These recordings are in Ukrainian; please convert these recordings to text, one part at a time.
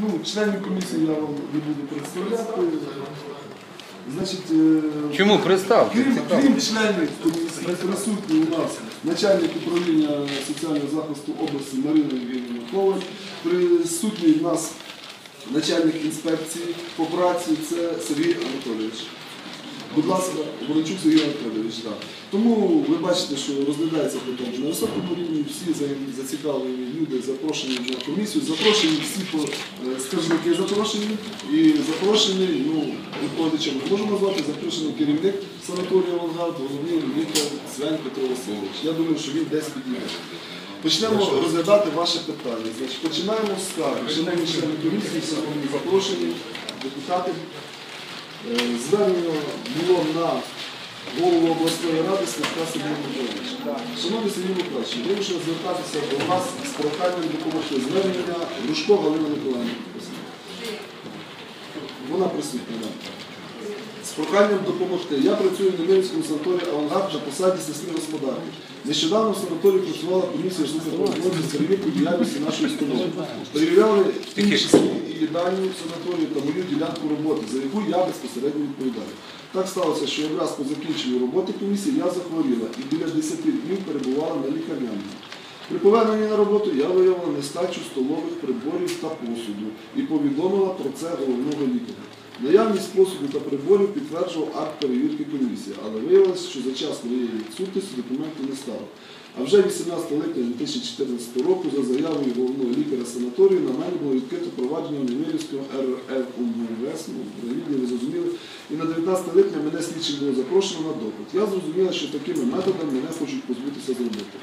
Ну, членів комісії я вам не буду представляти. Значить, е, Чому представте? Крім, Цікаво. крім членів комісії, присутні у нас начальник управління соціального захисту області Марина Євгенівна Коваль, присутній у нас начальник інспекції по праці, це Сергій Анатолійович. Будь ласка, Ворончук Сергій Анатолійович. Так. Тому ви бачите, що розглядається питання на високому рівні, всі зацікавлені люди запрошені на комісію, запрошені всі е, скаржники запрошені і запрошений, ну, ми можемо назвати, запрошений керівник санаторію Авангард, головний лікар Свен Петро Васильович. Я думаю, що він десь підійде. Почнемо розглядати ваше питання. Значить, починаємо з скарги. Шановні члени комісії, шановні запрошені, депутати. Е, Звернення було на голову обласної ради Славка Сергія Миколаївича. Шановний Сергій Миколаївич, вирішив звертатися до вас з проханням допомогти звернення Грушко Галина Миколаївна. Вона присутня. да. З проханням допомогти. Я працюю в Немирівському санаторії Авангард на посаді сестри господарки. Нещодавно в санаторії працювала комісія з перевіркою діяльності нашої установи. Перевіряли числі і їдальню санаторії та мою ділянку роботи, за яку я безпосередньо відповідаю. Так сталося, що якраз по закінченню роботи комісії я захворіла і біля 10 днів перебувала на лікарняному. При поверненні на роботу я виявила нестачу столових приборів та посуду і повідомила про це головного лікаря. Наявність посуду та приборів підтверджував акт перевірки комісії, але виявилося, що за час моєї відсутності документу не стало. А вже 18 липня 2014 року за заявою головного лікаря санаторію на мене було відкрито провадження Немирівського РР УМВС, відео ви зрозуміли, і на 19 липня мене слідчим було запрошено на допит. Я зрозуміла, що такими методами мене хочуть позбутися з роботи.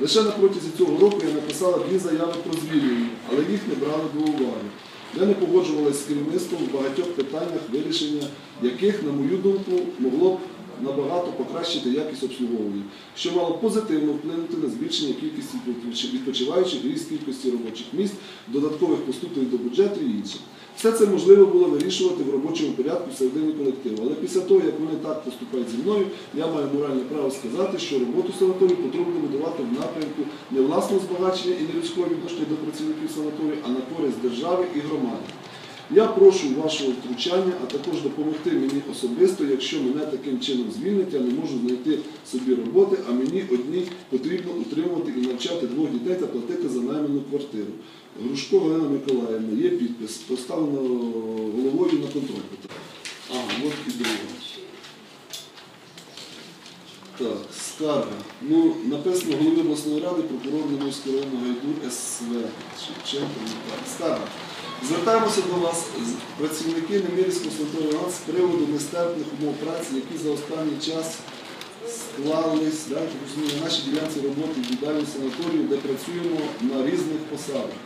Лише на протязі цього року я написала дві заяви про звільнення, але їх не брали до уваги. Я не погоджувалася з керівництвом в багатьох питаннях, вирішення яких, на мою думку, могло б набагато покращити якість обслуговування, що мало позитивно вплинути на збільшення кількості відпоч- відпочиваючих, ріст кількості робочих місць, додаткових поступів до бюджету і інше. Все це можливо було вирішувати в робочому порядку всередині колективу. Але після того, як вони так поступають зі мною, я маю моральне право сказати, що роботу санаторію потрібно будувати в напрямку не власного збагачення і не людського відношення до працівників санаторію, а на користь держави і громади. Я прошу вашого втручання, а також допомогти мені особисто, якщо мене таким чином звільнять, я не можу знайти собі роботи, а мені одній потрібно утримувати і навчати двох дітей та платити за найману квартиру. Грушко Галина Миколаївна, є підпис, поставлено головою на контроль. Ага, от і друга. Так, скарга. Ну, написано голові обласної ради, прокурор Немирського районного ГайДУ СВ. Шевченко. Так, Скарга. Звертаємося до вас, працівники Немирського санаторію з приводу нестерпних умов праці, які за останній час склались да, на нашій ділянці роботи в віддальній санаторію, де працюємо на різних посадах.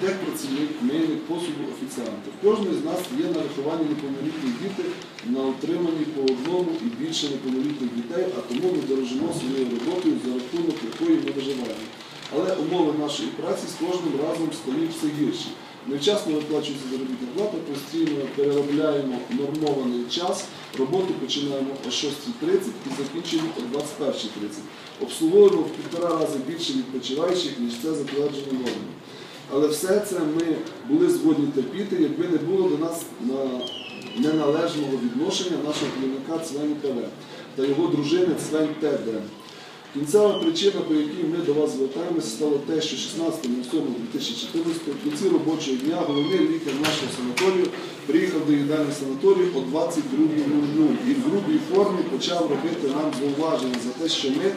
Техпрацівник, мийник, посуду, офіціанти. Кожного з нас є на вихованні неповнолітні діти, на отриманні по одному і більше неповнолітніх дітей, а тому ми дорожимо своєю роботою, за рахунок якої ми виживаємо. Але умови нашої праці з кожним разом стають все гірші. Невчасно виплачується заробітна плата, постійно переробляємо нормований час, роботу починаємо о 6.30 і закінчуємо о 21.30. Обслуговуємо в півтора рази більше відпочиваючих, ніж це затверджено нормами. Але все це ми були згодні терпіти, якби не було до нас на неналежного відношення нашого керівника Цвені ТВ та його дружини Цвень ТД. Кінцева причина, по якій ми до вас звертаємося, стало те, що 16.07.2014 в кінці робочого дня головний лікар нашого санаторію приїхав до їдальні санаторію о 22.00 і в грубій формі почав робити нам зауваження за те, що ми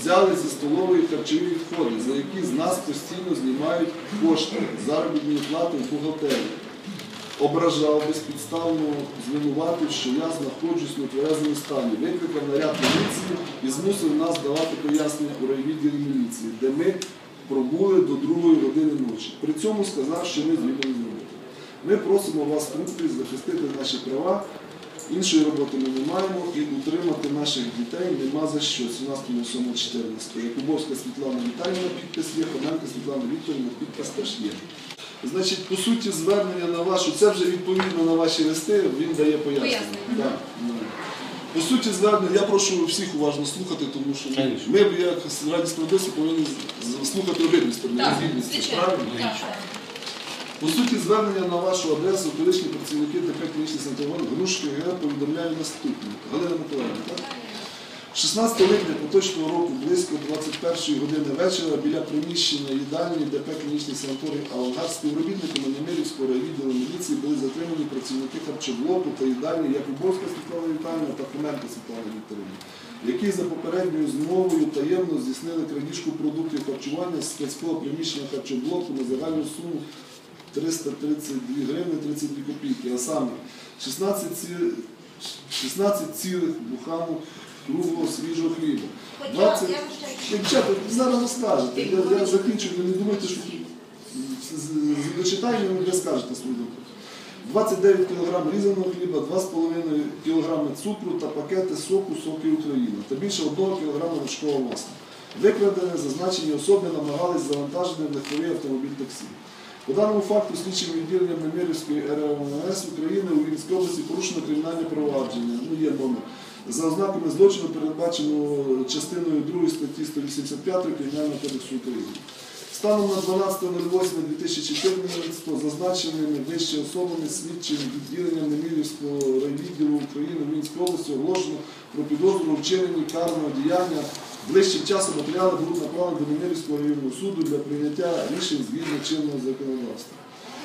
взяли зі столової харчові відходи, за які з нас постійно знімають кошти заробітні плати в бухгалтерії ображав безпідставно, звинуватив, що я знаходжусь в нетверезому стані. Викликав наряд міліції і змусив нас давати пояснення у райвідділі міліції, де ми пробули до другої години ночі. При цьому сказав, що ми звільнені з роботи. Ми просимо вас втрутитись, захистити наші права. Іншої роботи ми не маємо і утримати наших дітей нема за що. 17.07.14. Якубовська Світлана Віталіївна підпис є, Хоменко Світлана Вікторівна підпис теж є. Значить, по суті, звернення на вашу, це вже відповідно на ваші листи, він дає пояснення. Пояснення. Да, да. По суті, звернення, я прошу всіх уважно слухати, тому що ми, ми як раді справедливості повинні з- з- слухати обидві сторони, Так, роздільність, звичайно. правильно? Так, так. По суті, звернення на вашу адресу колишні працівники ДП клінічний санаторій Грушки ГР повідомляю наступне. Галина Миколаївна, так? 16 липня поточного року близько 21 години вечора біля приміщення їдальні ДП клінічний санаторій Авангард співробітниками Немирівського райвідділу міліції були затримані працівники харчоблоку та їдальні Якубовська Світлана Віталіївна та Хоменко Світлана Вікторівна, які за попередньою змовою таємно здійснили крадіжку продуктів харчування з складського приміщення харчоблоку на загальну суму 332 гривни 32 копійки, а саме 16 ці- 16 цілих круглого свіжого хліба. Хоча 20... Дівчата, ви зараз розкажете. Я, я закінчу, ви не думайте, що з- з- ви скажете свою думку. 29 кг різаного хліба, 2,5 кг цукру та пакети соку «Соки Україна» та більше 1 кг вершкового масла. Викрадені зазначені особи намагались завантажити в легковий автомобіль таксі. По даному факту слідчим відділенням Немирівської РМС України у Вінській області порушено кримінальне провадження, ну є номер, за ознаками злочину, передбаченого частиною 2 статті 185 Кримінального кодексу України. Станом на 12.08.2014 зазначеними вище особами слідчим відділенням Немирівського райвідділу України в Мінській області оголошено про підозру вчиненні карного діяння. Ближчим часом матеріали будуть направлені до Немирівського районного суду для прийняття рішень згідно чинного законодавства.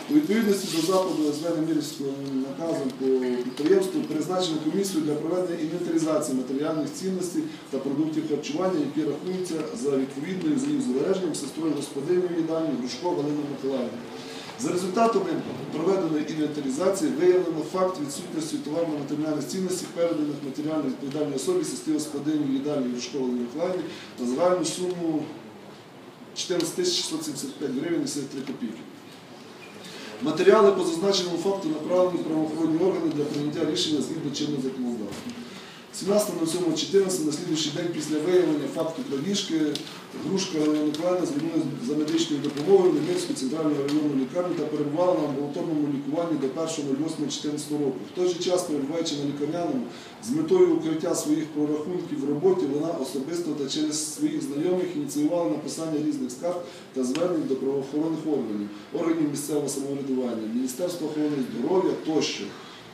У відповідності до заходу СВ Немирівського наказом по підприємству призначено комісію для проведення інвентаризації матеріальних цінностей та продуктів харчування, які рахуються за відповідною з їх збереженням сестрою господиною їдальні Дружко Галина Миколаївна. За результатами проведеної інвентаризації виявлено факт відсутності товарно-матеріальних цінностей, переданих матеріально відповідальній особі сестрі господині їдальні Дружко Галини Миколаївні на загальну суму 14 675 гривень і 73 копійки. Матеріали по зазначеному факту направлені в правоохоронні органи для прийняття рішення згідно чинного законодавства. 17.07.14 на слідуючий день після виявлення факту крадіжки Грушка Галина Миколаївна звернулася за медичною допомогою в Немирську центральну районну лікарню та перебувала на амбулаторному лікуванні до 1.08.14 року. В той же час, перебуваючи на лікарняному, з метою укриття своїх прорахунків в роботі, вона особисто та через своїх знайомих ініціювала написання різних скарг та звернень до правоохоронних органів, органів місцевого самоврядування, Міністерства охорони здоров'я тощо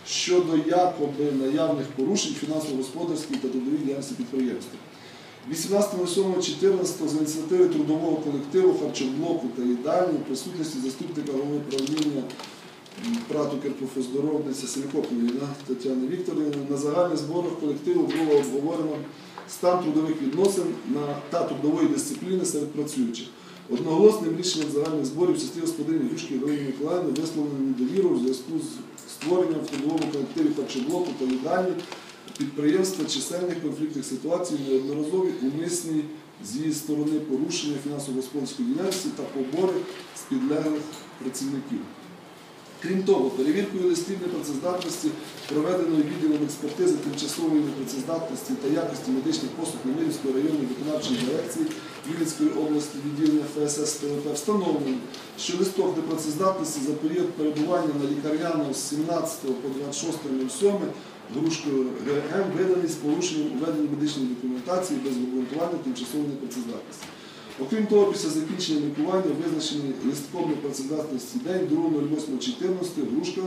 щодо якоби наявних порушень фінансово-господарської та трудовій діяльності підприємства. 18.07.14 за ініціативи трудового колективу харчоблоку та їдальні в присутності заступника голови правління ПРАТу Керпофоздоровниця Селікопної Тетяни Вікторівни на загальних зборах колективу було обговорено стан трудових відносин та трудової дисципліни серед працюючих. Одноголосним рішенням загальних зборів в частині господині Юшки Галини Миколаївни висловлено недовіру в зв'язку з створенням в трудовому колективі харчоблоку та їдальні підприємства чисельних конфліктних ситуацій, неодноразові умисні з її сторони порушення фінансово-господарської діяльності та побори з підлеглих працівників. Крім того, перевіркою листів непрацездатності, проведеною відділом експертизи тимчасової непрацездатності та якості медичних послуг Немирівської районної виконавчої дирекції Вінницької області відділення ФСС ТВП встановлено, що листок непрацездатності за період перебування на лікарняному з 17 по 26.07 Грушкою ГМ виданий з порушенням уведення медичної документації без обґрунтування тимчасової непрацездатності. Окрім того, після закінчення лікування визначений листком непрацездатності день 2.08.14 Грушка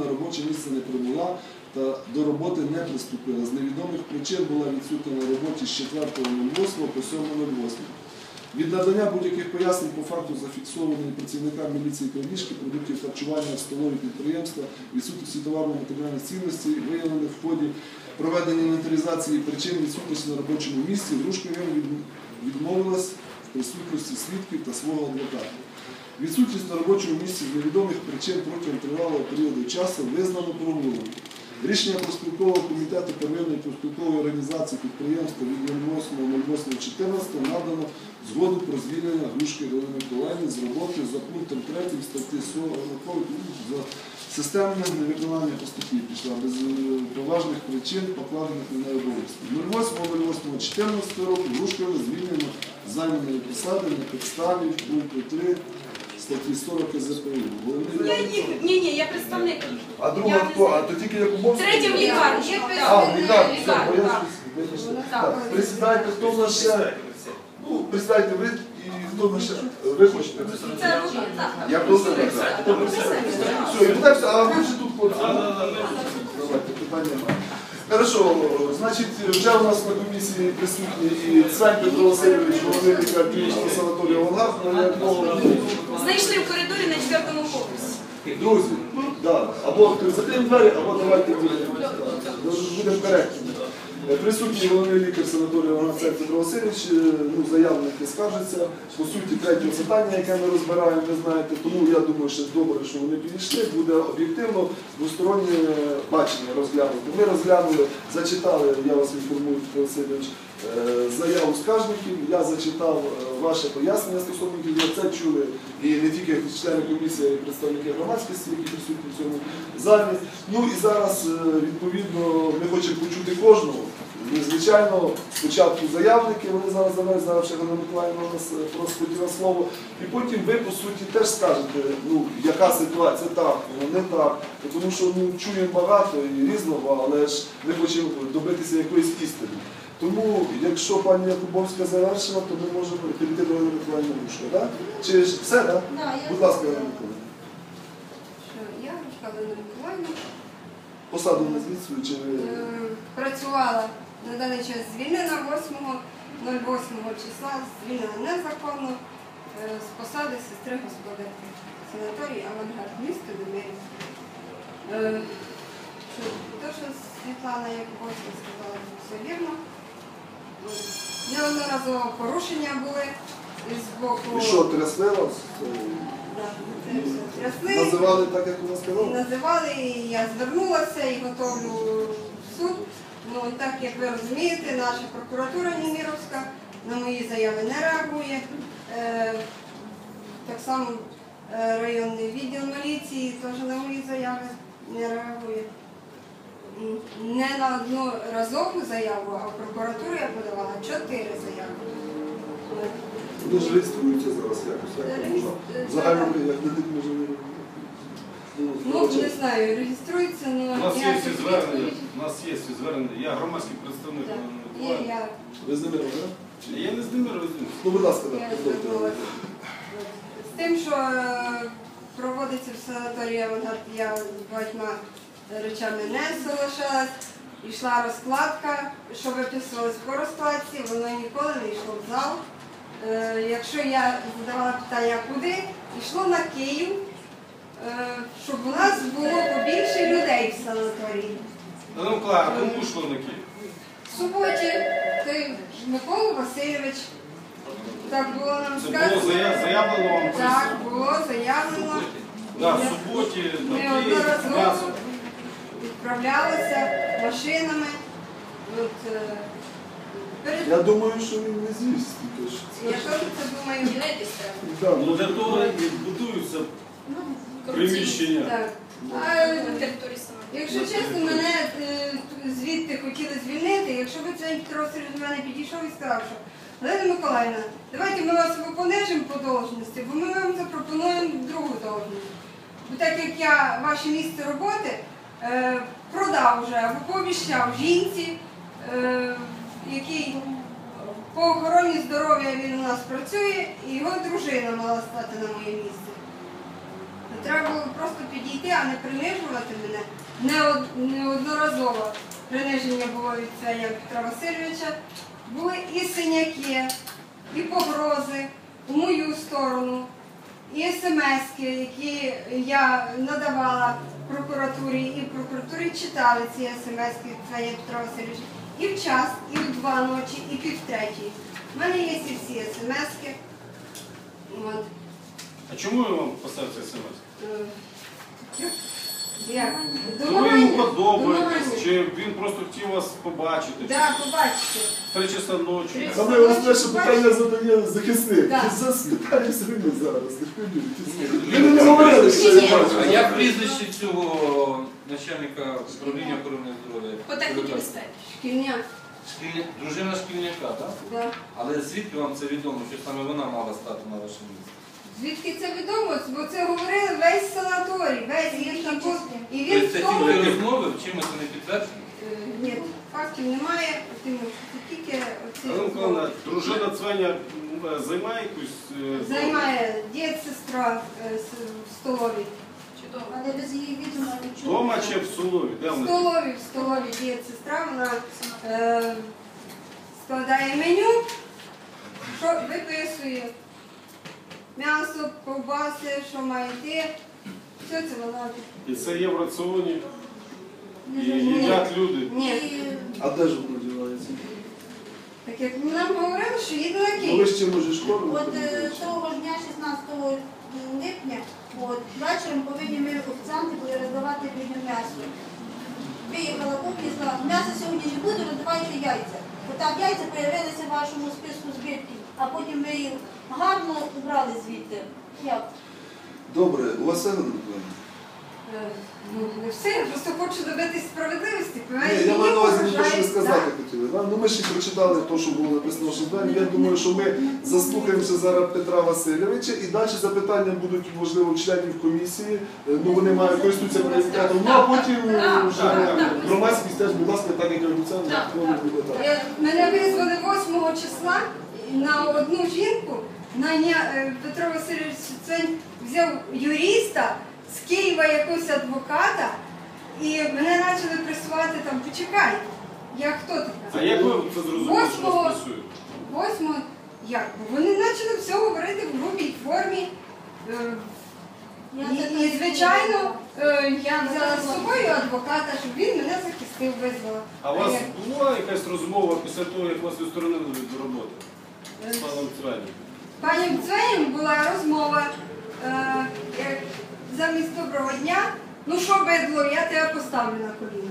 на робоче місце не прибула та до роботи не приступила. З невідомих причин була відсутня на роботі з 4.08 по 7.08. Від надання будь-яких пояснень по факту зафіксованої працівникам міліції крадіжки продуктів харчування столові підприємства, відсутності товарно-матеріальних цінностей, виявлених в ході проведення інвентаризації причин відсутності на робочому місці, Грушка відмовилась в присутності свідків та свого адвоката. Відсутність на робочому місці з невідомих причин протягом тривалого періоду часу визнано прогулом. Рішення проспілкового комітету первинної проспілкової організації підприємства від 08.08.14 надано згоду про звільнення Грушки Галини Миколаївни з роботи за пунктом 3 статті 40 за системне невиконання по статті пішла без е, поважних причин, покладених на неї обов'язків. 08.08.14 року Грушками звільнено займаної посади на підставі пункту 3 статті 40 КЗПУ. Головний Я їх, ні, ні, я представник. А друга Я не хто? А то тільки Якубовський? Третя в лікарні. А, в лікарні, все, бо я щось вибачте. Так, Присідайте, хто в нас ще? Ну, присідайте ви і хто в нас ще? Ви хочете? Це буде так. Я просто так. Все. Все, і так, а ви вже тут хлопці. Давайте, питання немає. Хорошо, значить, вже у нас на комісії присутні і Цвань Петро Васильович, головний клінічного санаторія Олгар, Знайшли в коридорі на четвертому поверсі. Друзі, да, або закриємо двері, або давайте будемо будемо коректні. Е, Присутній головний лікар санаторію Ваганцев Петро Васильович, е, ну, заявники скаржаться. По суті, третє питання, яке ми розбираємо, ви знаєте, тому я думаю, що добре, що вони підійшли, буде об'єктивно двостороннє бачення розглянути. Ми розглянули, зачитали, я вас інформую, Петро Васильович, заяву скаржників, я зачитав е, ваше пояснення стосовно ви це чули і не тільки члени комісії, й представники громадськості, які присутні в цьому залі. Ну і зараз, е, відповідно, ми хочемо почути кожного. Ну, Звичайно, спочатку заявники, вони зараз завезли, зараз ще Ганна Миколаївна у нас е, просто хотіла слово. І потім ви, по суті, теж скажете, ну, яка ситуація так, не так. Тому що ну, чуємо багато і різного, але ж ми хочемо добитися якоїсь істини. Тому, якщо пані Якубовська завершила, то ми можемо перейти до Ганни Миколаївни так? Чи ж все, так? Да, я Будь ласка, Ганна Миколаївна. Що я Галина Миколаївна Посаду назвіть свою, чи ви... е, працювала на даний час звільнена 8.08 числа, звільнена незаконно е, з посади сестри господарки санаторії Авангард місто. Е, що, Те, що Світлана Якубовська сказала, все вірно. Неодноразово порушення були з боку. І що, трясли вас? Да, трясли. Називали так, як вона сказала? Називали, і я звернулася і готовлю в суд. Ну і так як ви розумієте, наша прокуратура Німіровська на мої заяви не реагує. Е, так само е, районний відділ міліції теж на мої заяви не реагує. Не на одну разову заяву, а в прокуратуру я подавала чотири заяви. Вони ж реєструються зараз якось. як можна? Загально, як не тих може не Ну, не знаю, реєструється, але У нас є всі звернення, у нас є всі звернення. Я громадський представник. Так. Є, я Ви з ними так? Я не з ними розумію. Ну, будь ласка, Я так, звернулася. З тим, що е, проводиться в санаторії Авангард, я з багатьма речами не залишалась. Йшла розкладка, що виписувалось по розкладці, воно ніколи не йшло в зал. Е, Якщо я задавала питання, куди, йшло на Київ, е, щоб у нас було побільше людей в санаторії. Галина Миколаївна, кому йшло на Київ? В суботі той Микола Васильович, так було нам Це було зая- заявлено вам Так, було заявлено. Да, в суботі на Київ. Неодноразово. Відправлялися машинами. От, е, перед- Я думаю, що він не з'їсть. тільки що Я теж це думаю. Да, Ну для того і будуються приміщення. Так. А, На території саме. Якщо чесно, мене е, звідти хотіли звільнити, якщо б цей Петро до мене підійшов і сказав, що Галина Миколаївна, давайте ми вас понижимо по должності, бо ми вам запропонуємо другу должність. Бо так як я ваше місце роботи продав вже або пообіщав жінці, е, який по охороні здоров'я він у нас працює, і його дружина мала стати на моє місце. Треба було просто підійти, а не принижувати мене. Неодноразово приниження було від царя Петра Васильовича. Були і синяки, і погрози у мою сторону, і смски, які я надавала прокуратурі, і в прокуратурі читали ці смски царя Петра Васильовича. І в час, і в два ночі, і пів третій. У мене є ці всі смски. От. А чому я вам поставив цей смс? Е, Як? Чому йому Домагання. подобається? Чи він просто хотів вас побачити? Да, побачите. Три часа ночі. Три- А ми вас перше питання задає захисник. Все рівно зараз. не. Ви не говорили, що я бачу. А як прізвище цього начальника управління охорони здоров'я? По техніці безпеки. Шкільня. Шкільня... Дружина шкільняка, так? Да. Але звідки вам це відомо, що саме вона мала стати на вашому місці? Звідки це відомо? Бо це говорили весь санаторій, весь він там був. І він Тобто в це тому. тільки розмови, чимось вони підтверджені? Е, Ні, фактів немає, тому тільки оці Галина розмови. Миколаївна, дружина питання м, займає якусь е, Займає дід-сестра е, с- в столовій. Але без її відома нічого. Дома чи в Солові? Де В вона? столові, в столові дід-сестра, вона е, складає меню, що виписує. М'ясо, ковбаси, що має йти. Все це вона. І це є в раціоні, і їдять люди. Ні. А де ж воно дівається? Так як нам говорили, що їде на Ну ви ж чим може школу? От е, того ж дня, 16 липня, от, вечором повинні ми офіціанти були роздавати людям м'ясо. Виїхала кухня і сказала, м'ясо сьогодні не буде, роздавайте яйця. Отак яйця з'явилися в вашому списку збитків, а потім ми їх гарно звідти. Як? Добре, у вас все Миколаївна? Е, Ну, не все, я просто хочу добитись справедливості. Ні, я маю на увазі не те, що ви сказати хотіли. да? Ну ми ще прочитали те, що було написано в Шевдані. Я думаю, що ми заслухаємося зараз Петра Васильовича і далі запитання будуть, можливо, членів комісії. Е, Ну вони мають користуються пріоритетом. Ну а потім е, вже так. громадськість теж, будь ласка, так як я обіцяв, воно буде так. Е, Мене визвали 8 числа на одну жінку. Наня- е, Петро Васильович Цень взяв юриста з Києва якогось адвоката, і мене почали пресувати там, почекай, я хто така? А як ви це зрозуміли, що Восьмого- вас пресують? Восьмого, як? Вони почали все говорити в грубій формі. Е, І, і звичайно, е, я взяла з собою адвоката, щоб він мене захистив, визвала. А у вас була якась розмова після того, як вас відсторонили від роботи з паном Цвяніком? Пані Цвенім була розмова е, як замість доброго дня. Ну що, бедло, я тебе поставлю на коліна.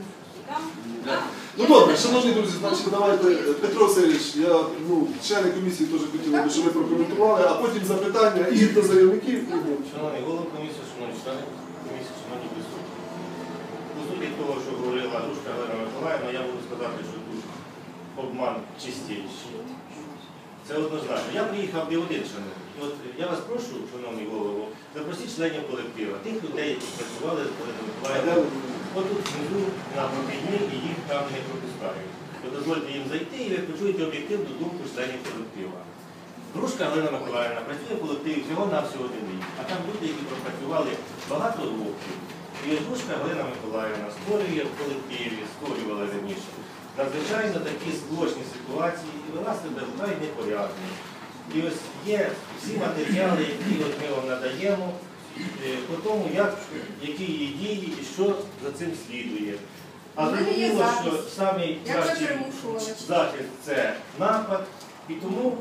Там. Ну добре, шановні друзі, значить давайте, е, Петро Васильович, я, ну, члени комісії теж хотіли би, щоб ви прокоментували, а потім запитання і до заявників. Шановний голова комісії, шановні члени комісії, шановні присутні. По суті того, що говорила Рушка Галина Миколаївна, я можу сказати, що тут обман чистіший. Це однозначно. Я приїхав не один, шановний. От я вас прошу, шановний голово, запросіть членів колектива, тих людей, які працювали з Галиною А де Миколаївною. ви? От тут внизу на прохідні і їх там не пропускають. То дозвольте їм зайти і ви почуєте об'єктивну думку членів колектива. Дружка Галина Миколаївна працює в колективі всього на всього один рік. А там люди, які пропрацювали багато років. І дружка Галина Миколаївна створює в колективі, створювала раніше. Надзвичайно такі злочні ситуації і вона себе вкрай непорядно. І ось є всі матеріали, які от ми вам надаємо, е, по тому, як, які її дії і що за цим слідує. А зрозуміло, що самий кращий захист це напад, і тому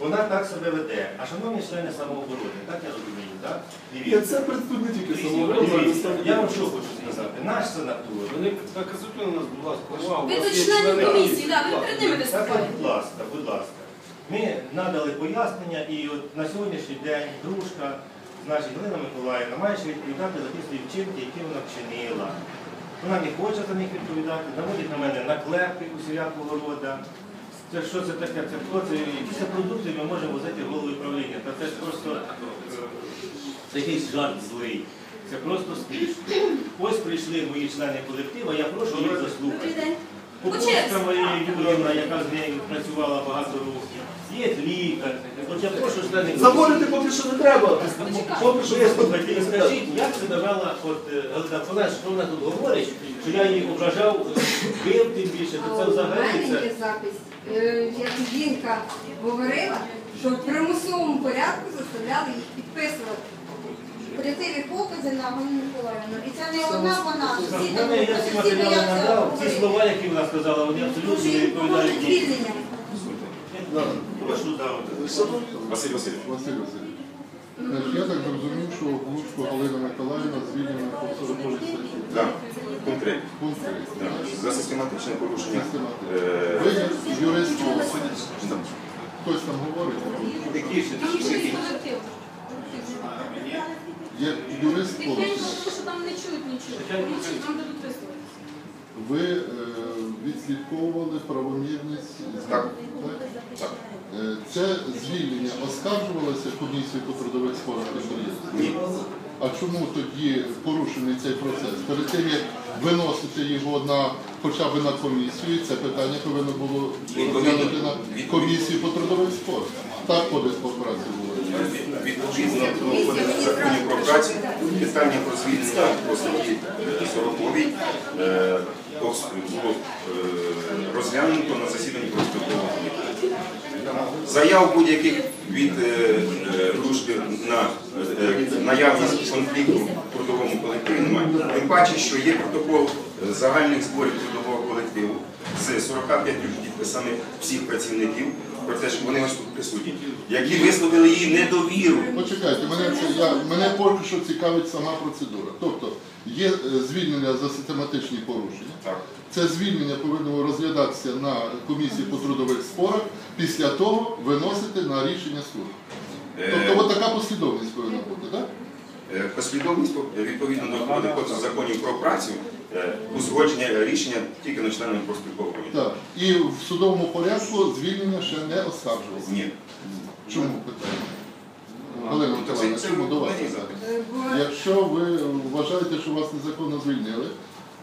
вона так себе веде. А шановні члени самооборони, так я розумію, так? Ні, це не тільки Дивіться, дивіться, я вам що хочу сказати. Наш санаторій. Ви не наказуйте на нас, будь ласка, увагу. Ви члени члени комісії, да, ви перед ними Так, виступаєте. будь ласка, будь ласка. Ми надали пояснення, і от на сьогоднішній день дружка, значить Галина Миколаївна, має ще відповідати за ті свої вчинки, які вона вчинила. Вона не хоче за них відповідати, наводить на мене наклепи усілякого рода. Це що це таке? Це хто це? Якісь продукти ми можемо возити в голову управління. Та це ж просто е, це якийсь жарт злий. Це просто смішно. Ось прийшли мої члени колектива, я прошу їх заслухати. Покупська моя Юрівна, яка з нею працювала багато років. Є лікар. От я прошу членів. Заходити поки що не треба. Поки що Вислухайте і скажіть, як себе вела от е, Галина Фонарь, що вона тут говорить, що я її ображав, е, бив тим більше, то це А У взагалі мене це. є запис. Е, Як жінка говорила, що в примусовому порядку заставляли їх підписувати. Прийти покази на Галину Миколаївну. І це не одна вона. Всі В там мене я ці всі матеріали бояться надав, ці говорити. слова, які вона сказала, вони абсолютно не їм поможуть відповідають. дійсності. звільнення. Василь Васильович. Василь Васильович. Значить, я так зрозумів, що Глушко Галина Миколаївна звільнена по 40 статті. Так, пункт 3. Пункт 3. За систематичне порушення. Е, Ви як юрист, хтось там говорить, Які ще? Є Які? є юрист Тихенько, тому що там не чують нічого. Тому дадуть. Ви е, відслідковували правомірність Так. Так? Е, Це звільнення оскаржувалося комісією по трудових спорах підприємств? Ні. А чому тоді порушений цей процес? Перед тим як виносити його на хоча б на комісію, це питання повинно було розглянути на комісію по трудових спорах. Так кодекс по праці. Відповідно до кодексу про працю, питання про звільнення по статті е, 40 е, було е, розглянуто на засіданні профспілкового комітету. Заяв будь-яких від е, е, дружби на наявність конфлікту в трудовому колективі немає. Тим паче, що є протокол загальних зборів трудового колективу з 45 підписами всіх працівників про те, що вони ось тут присутні, які висловили їй недовіру. Почекайте, мене це я мене поки що цікавить сама процедура. Тобто є е, звільнення за систематичні порушення. Так. Це звільнення повинно розглядатися на комісії по трудових спорах, після того виносити на рішення суду. Е, Тобто от така послідовність повинна бути, так? Е, Послідовність по- відповідно до кодексу законів про працю, узгодження рішення тільки на членами профспілкового комітету. Так. І в судовому порядку звільнення ще не оскаржувалося. Ні. Чому питання? Галина Миколаївна, чому до вас. Е, Якщо ви вважаєте, що вас незаконно звільнили,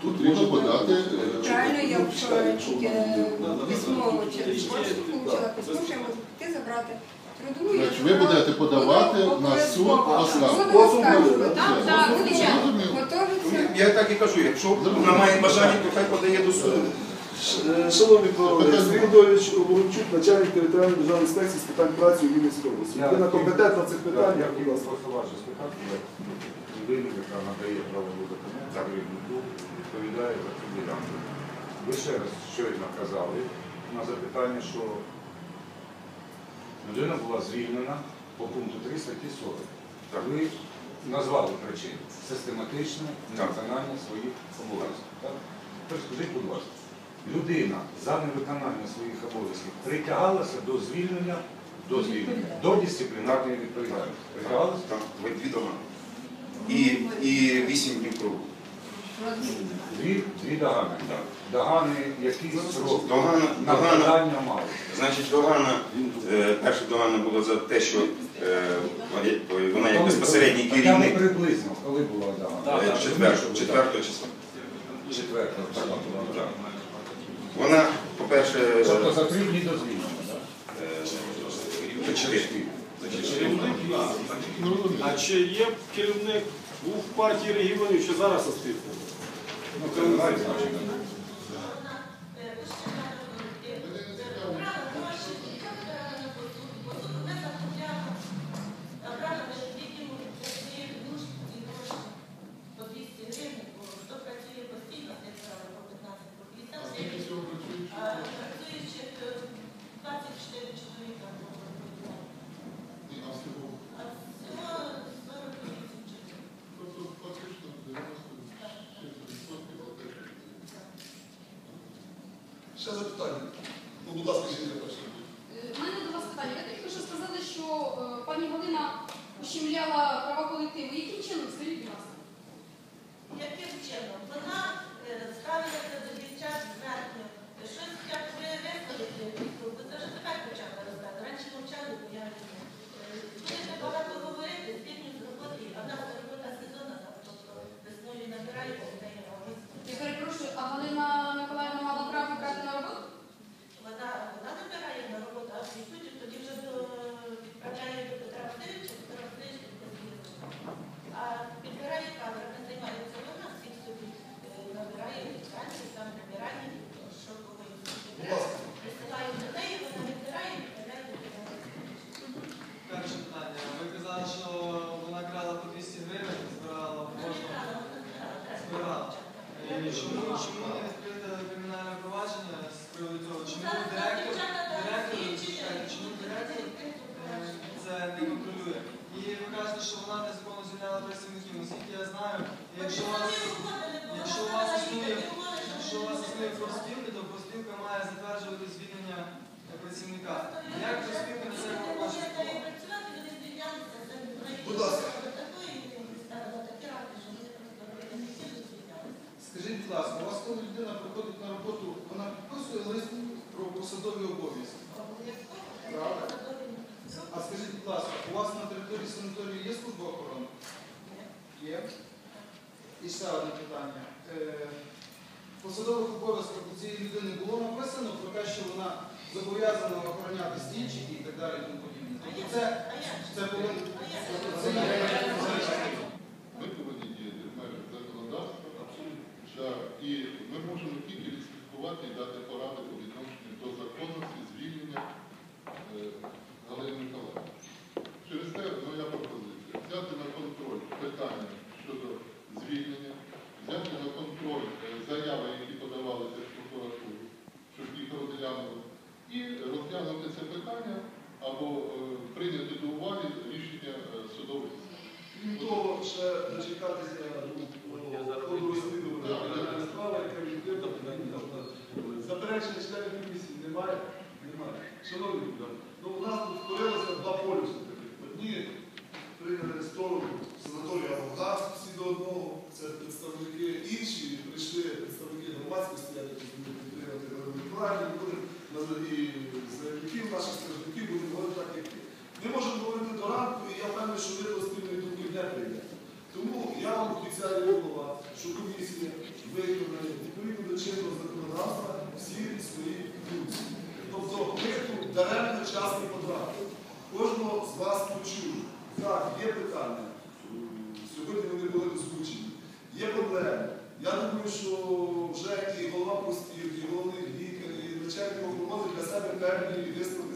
тут можна подати. е, Правильно, я вчора тільки письмово через пошту отримала письмо, що я можу піти забрати трудову. Значить, ви будете подавати на суд оскарження. Так? Так, так, звичайно. Зрозуміло. Готовиться. Я так і кажу, якщо вона має бажання, то хай подає до суду. Е, Шановні колеги, Сергій Володимирович Ворончук, начальник територіальної державної інспекції з питань праці у Вінницькій області. Людина компетентна в цих питаннях, будь ласка. Просто ваше спитати, як людина, яка надає правову документ, керівнику, відповідає за цю ділянку. Ви ще раз щойно казали на запитання, що людина була звільнена по пункту 3 статті 40. Так. Ви назвали причину систематичне невиконання своїх обов'язків. Так? Тепер скажіть, будь ласка, людина за невиконання своїх обов'язків притягалася до звільнення, до звільнення, до дисциплінарної відповідальності. Притягалася? Ви дві. І, і вісім днів кругу. Дві, дві догани. Так. Догани, які срок Догана, догана, накладання мали. значить, догана, е, перша догана була за те, що е, вона як безпосередній Хоча б керівник приблизно, коли була догана? е, четвертого, четвертого числа. Четверта, була. Так. Вона, по-перше, Тобто за три дні до звільнення, так? е, чотири. А чи є керівник був в партії регіонів, що зараз освітлює? Ну, це не має значення. Ще запитання. Ну, будь ласка, жінка перша. У мене до вас питання. Ви тільки що сказали, що е, пані Галина ущемляла права колективу. Яким чином? Скажіть, будь ласка. Яким чином? Вона е, ставилася до дівчат зверху. Щось як ви висловити, бо це вже тепер почала розказати. Раніше мовчали, бо я не знаю. Е, Будете багато говорити, спільні з роботи, а в нас робота сезонна, там, тобто весною набираємо в неї Я перепрошую, а Галина Миколаївна мала право брати на роботу? Вона, вона набирає на роботу, а відсутні тоді вже до, відправляє до Петра Васильовича, Петра Васильович підписує. А підбирає кадри, не займається вона, всіх собі е, набирає вакансії, там набирає, що кого Присилає до неї, вона відбирає і відправляє до Петра Васильовича. Перше питання. Ви казали, що вона крала по 200 гривень, збирала в кожного. Збирала. І чому, чому не відкрите кримінальне провадження з приводу цього? Чому директор, директор, чекайте, чому директор е, це не контролює? І ви кажете, що вона незаконно звільняла працівників. Наскільки я знаю, якщо у вас, якщо у вас існує, якщо у вас існує профспілки, то профспілка має затверджувати звільнення працівника. Як профспілка на це може Будь ласка. Скажіть, будь ласка, у вас коли людина приходить на роботу, вона підписує лист про посадові обов'язки? Правда? А скажіть, будь ласка, у вас на території санаторію є служба охорони? Є. І ще одне питання. Е, посадових обов'язках у цієї людини було написано про те, що вона зобов'язана охороняти стільчики і так далі і тому подібне. Тобто це, це повинно... Це є. Ми повинні діяти в межах законодавства, і ми можемо тільки відслідкувати і дати поради по відношенню до законності звільнення Галини Миколаївни. Через те моя пропозиція взяти на контроль питання щодо звільнення, взяти на контроль е, заяви, які подавалися в прокуратуру, щоб їх розглянули, і розглянути це питання або е, прийняти до уваги рішення е, судових. Крім того, ще дочекатися ну, ходу розслідування справи, яка відкрита. Заперечення членів комісії немає? Немає. Шановні колеги, ну у нас тут створилося два полюси таких. Одні прийняли сторону санаторію Авогаз всі до одного, це представники інші, прийшли представники громадськості, я так розумію, підтримати будемо і заявників наших стражників будемо говорити так, як є. Ми можемо говорити до ранку, і я впевнений, що ви до спільної думки не прийдете. Тому я вам обіцяю голова, що комісія виконає відповідно до чинного законодавства всі свої функції. Тобто ми тут даремно час не потратили. Кожного вас почули. Так, є питання. Сьогодні вони були озвучені. Є проблеми. Я думаю, що вже і голова постів, і головний лікар, і начальник охорони для себе певні висновки